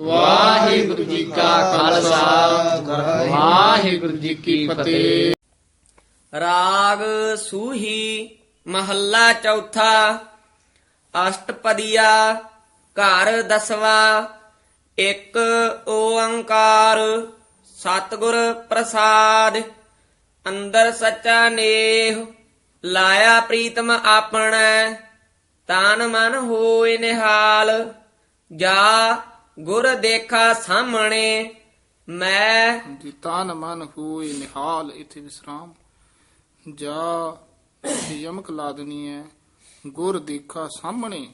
ਵਾਹਿਗੁਰੂ ਜੀ ਕਾ ਖਾਲਸਾ। ਵਾਹਿਗੁਰੂ ਜੀ ਕੀ ਫਤਿਹ। ਰਾਗ ਸੂਹੀ ਮਹੱਲਾ ਚੌਥਾ, ਅਸ਼ਟਪਦੀਆ, ਘਰ ਦਸਵਾ, ਇੱਕ ਓੰਕਾਰ, ਸਤਿਗੁਰ ਪ੍ਰਸਾਦ, ਅੰਦਰ ਸੱਚਾ ਨੇਹ, ਲਾਇਆ ਪ੍ਰੀਤਮ ਆਪਣਾ, ਤਨ ਮਨ ਹੋਏ ਨਿਹਾਲ, ਜਾ ਗੁਰ ਦੇਖਾ ਸਾਹਮਣੇ ਮੈਂ ਜੀ ਤਨ ਮਨ ਹੋਏ ਨਿਹਾਲ ਇਥੇ ਵਿਸਰਾਮ। ਜਾ ਯਮਕ ਲਾ ਦੇਣੀ ਹੈ ਗੁਰ ਦੇਖਾ ਸਾਹਮਣੇ।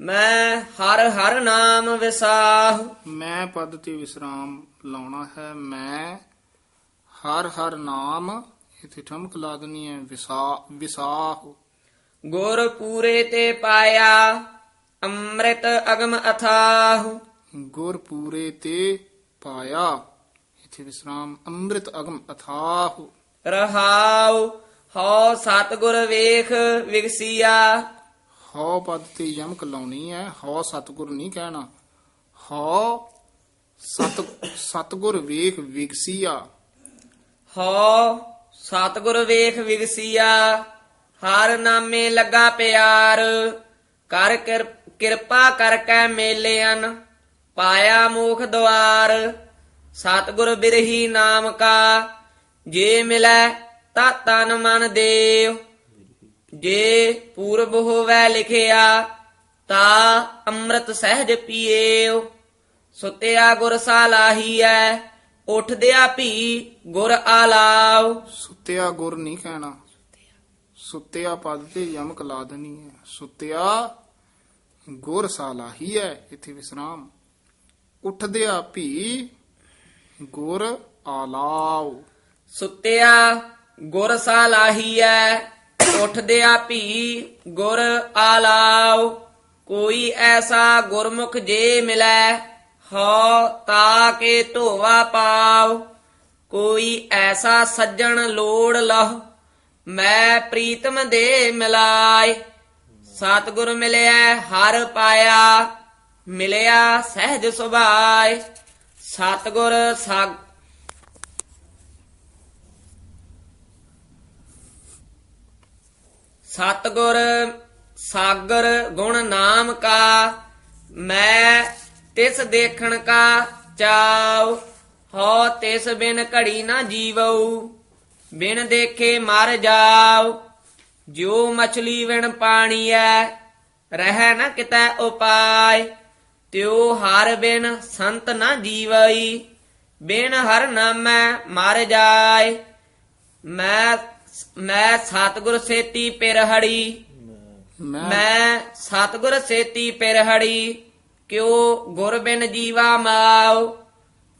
ਮੈਂ ਹਰ ਹਰ ਨਾਮ ਵਿਸਾਹ। ਮੈਂ ਪਦ ਤੇ ਵਿਸਰਾਮ ਲਾਉਣਾ ਹੈ ਮੈਂ ਹਰ ਹਰ ਨਾਮ ਇਥੇ ਠਮਕ ਲਾ ਦੇਣੀ ਹੈ ਵਿਸਾ ਵਿਸਾਹ। ਗੁਰ ਪੂਰੇ ਤੇ ਪਾਇਆ ਅੰਮ੍ਰਿਤ ਅਗਮ ਅਥਾਹ। ਗੁਰ ਪੂਰੇ ਤੇ ਪਾਇਆ। ਇਥੇ ਵਿਸਰਾਮ ਅੰਮ੍ਰਿਤ ਅਗਮ ਅਥਾਹ। ਰਹਾਉ ਹਉ ਸਤਿਗੁਰ ਵੇਖ ਵਿਗਸੀਆ। ਹਉ ਪਦ ਤੇ ਯਮਕ ਲਾਉਣੀ ਹੈ ਹਉ ਸਤਗੁਰ ਨਹੀਂ ਕਹਿਣਾ। ਹਉ ਸਤ ਸਤਗੁਰ ਵੇਖ ਵਿਗਸੀਆ। ਹਉ ਸਤਿਗੁਰ ਵੇਖ ਵਿਗਸੀਆ। ਹਰ ਨਾਮੇ ਲੱਗਾ ਪਿਆਰ ਕਰ ਕਿਰ- ਕਿਰਪਾ ਕਰਕੇ ਮੇਲਿਆਨ ਪਾਇਆ ਮੂਖ ਦੁਆਰ ਸਤਿਗੁਰ ਬਿਰਹੀ ਨਾਮ ਕਾ, ਜੇ ਮਿਲੈ ਤਾ ਤਨ ਮਨ ਦੇਵ। ਜੇ ਪੂਰਬ ਹੋਵੇ ਲਿਖਿਆ, ਤਾ ਅੰਮ੍ਰਿਤ ਸਹਿਜ ਪੀਏਓ। ਸੁਤਿਆ ਗੁਰ ਸਾਲਾਹੀਐ ਉਠਦਿਆ ਭੀ ਗੁਰ ਆਲਾਓ। ਸੁੱਤਿਆ ਗੁਰ ਨਹੀਂ ਕਹਿਣਾ। ਸੁਤਿਆ ਪਦ ਤੇ ਯਮਕ ਲਾ ਦੇਣੀ ਹੈ। ਸੁੱਤਿਆ ਗੁਰ ਸਾਲਾਹੀ ਹੈ ਇਥੇ ਵਿਸਰਾਮ। ਉੱਠਦਿਆ ਭੀ ਗੁਰ ਆਲਾਉ ਸੁਤਿਆ ਗੁਰ ਸਾਲਾਹੀਐ ਉਠਦਿਆ ਭੀ ਗੁਰ ਆਲਾਓ। ਕੋਈ ਐਸਾ ਗੁਰਮੁਖ ਜੇ ਮਿਲੈ, ਹਉ ਤਾ ਕੇ ਧੋਵਾ ਪਾਉ ਕੋਈ ਐਸਾ ਸੱਜਣ ਲੋੜ ਲਹ, ਮੈਂ ਪ੍ਰੀਤਮ ਦੇ ਮਿਲਾਏ। ਸਤਿਗੁਰ ਮਿਲਿਆ ਹਰ ਪਾਇਆ ਮਿਲਿਆ ਸਹਿਜ ਸੁਭਾਏ ਸਤਿਗੁਰ ਸਾਗ ਸਤਿਗੁਰ ਸਾਗਰ ਗੁਣ ਨਾਮ ਕਾ, ਮੈਂ ਤਿਸ ਦੇਖਣ ਕਾ ਚਾਉ ਹੋ ਤਿਸ ਬਿਨ ਘੜੀ ਨਾ ਜੀਵਉ, ਬਿਨ ਦੇਖੇ ਮਰ ਜਾਉ। ਜਿਉ ਮਛਲੀ ਵਿਣ ਪਾਣੀ ਐ ਰਹਿ ਨ ਕਿਤੈ ਉਪਾਇ। ਤਿਉ ਹਰ ਬਿਨ ਸੰਤ ਨ ਜੀਵਈ, ਬਿਨ ਹਰ ਨਾਮੈ ਮਰ ਜਾਏ ਮੈਂ ਮੈਂ ਸਤਿਗੁਰ ਸੇਤੀ ਪਿਰਹੜੀ ਮੈਂ ਮੈਂ ਸਤਿਗੁਰ ਸੇਤੀ ਪਿਰਹੜੀ, ਕਿਉ ਗੁਰ ਬਿਨ ਜੀਵਾ ਮਾਉ।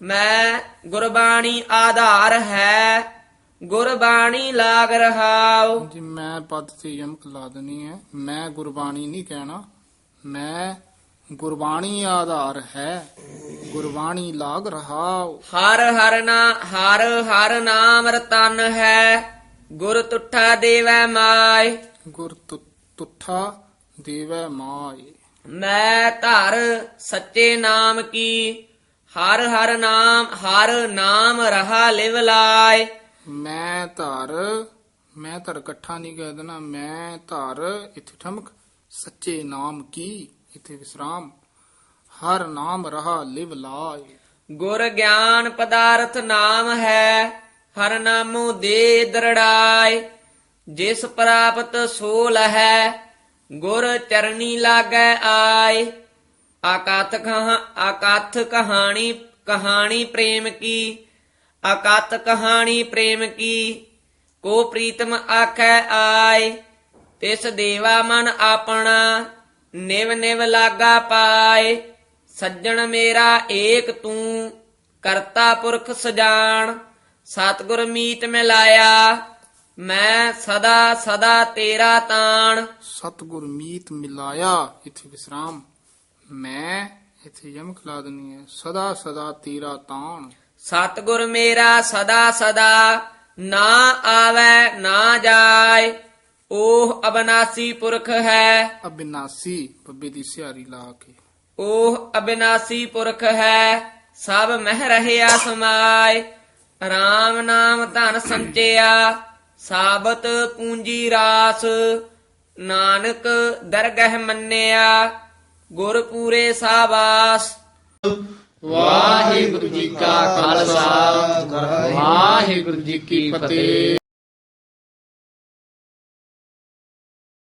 ਮੈਂ ਗੁਰਬਾਣੀ ਆਧਾਰ ਹੈ ਗੁਰਬਾਣੀ ਲਾਗ ਰਹਾਉ। ਜੀ ਮੈਂ ਪਦ ਤੇ ਯਮਕ ਲਾ ਦੇਣੀ ਹੈ। ਮੈਂ ਗੁਰਬਾਣੀ ਨਹੀਂ ਕਹਿਣਾ। ਮੈਂ ਗੁਰਬਾਣੀ ਆਧਾਰ ਹੈ। ਗੁਰਬਾਣੀ ਲਾਗ ਰਹਾਉ। ਹਰ ਹਰ ਨਾ ਹਰ ਹਰ ਨਾਮ ਰਤਨ ਹੈ। ਗੁਰ ਤੁਠਾ ਦੇਵੈ ਮਾਇ ਗੁਰ ਤੁਠਾ ਦੇਵੈ ਮਾਏ। ਮੈਂ ਧਰ ਸੱਚੇ ਨਾਮ ਕੀ। ਹਰ ਹਰ ਨਾਮ ਹਰ ਨਾਮ ਰਹਾ ਲਿਵ ਲਾਇ ਮੈਂ ਧਰ ਮੈਂ ਧਰ ਇਕੱਠਾ ਨਹੀਂ ਕਹਿ ਦੇਣਾ, ਮੈਂ ਧਰ ਇੱਥੇ ਠਮਕ, ਸੱਚੇ ਨਾਮ ਕੀ, ਇੱਥੇ ਵਿਸਰਾਮ, ਹਰ ਨਾਮ ਰਹਾ ਲਿਵ ਲਾਏ ਗੁਰ ਗਿਆਨ ਪਦਾਰਥ ਨਾਮ ਹੈ, ਹਰ ਨਾਮੋ ਦੇ ਦਰੜਾਏ ਜਿਸ ਪ੍ਰਾਪਤ ਸੋ ਲਹੈ ਗੁਰ ਚਰਨੀ ਲਾਗੈ ਆਏ ਆਕਥ ਕਹਾ ਆਕਥ ਕਹਾਣੀ ਕਹਾਣੀ ਪ੍ਰੇਮ ਕੀ ਅਕਤ ਕਹਾਣੀ ਪ੍ਰੇਮ ਕੀ? ਕੋ ਪ੍ਰੀਤਮ ਆਖੈ ਆਏ, ਤਿਸ ਦੇਵਾ ਮਨ ਆਪਣਾ, ਨਿਵ ਨਿਵ ਲਾਗਾ ਪਾਏ। ਸੱਜਣ ਮੇਰਾ ਏਕ ਤੂੰ, ਕਰਤਾ ਪੁਰਖ ਸਜਾਣ। ਸਤਿਗੁਰ ਮੀਤ ਮਿਲਾਇਆ, ਮੈਂ ਸਦਾ ਸਦਾ ਤੇਰਾ ਤਾਣ। ਸਤਿਗੁਰ ਮੀਤ ਮਿਲਾਇਆ, ਇੱਥੇ ਵਿਸਰਾਮ। ਮੈਂ ਇੱਥੇ ਯਮਕ ਲਾ ਦੇਣੀ ਹੈ ਸਦਾ ਸਦਾ ਤੇਰਾ ਤਾਣ। ਸਤਿਗੁਰ ਮੇਰਾ ਸਦਾ ਸਦਾ ਨਾ ਆਵੇ ਨਾ ਜਾਏ। ਉਹ ਅਬਨਾਸੀ ਪੁਰਖ ਹੈ। ਅਬਿਨਾਸੀ ਬੱਬੇ ਦੀ ਸਿਹਾਰੀ ਲਾ ਕੇ। ਉਹ ਅਬਿਨਾਸੀ ਪੁਰਖ ਹੈ। ਸਭ ਮਹਿ ਰਹਿਆ ਸਮਾਏ। RAM ਨਾਮ ਧਨ ਸੰਚਿਆ ਸਾਬਤ ਪੂੰਜੀ ਰਾਸ। ਨਾਨਕ ਦਰਗਹਿ ਮੰਨਿਆ ਗੁਰ ਪੂਰੇ ਸਾਬਾਸ। ਵਾਹਿਗੁਰੂ ਜੀ ਕਾ ਖਾਲਸਾ ਵਾਹਿਗੁਰੂ ਜੀ ਕੀ ਫਤਿਹ।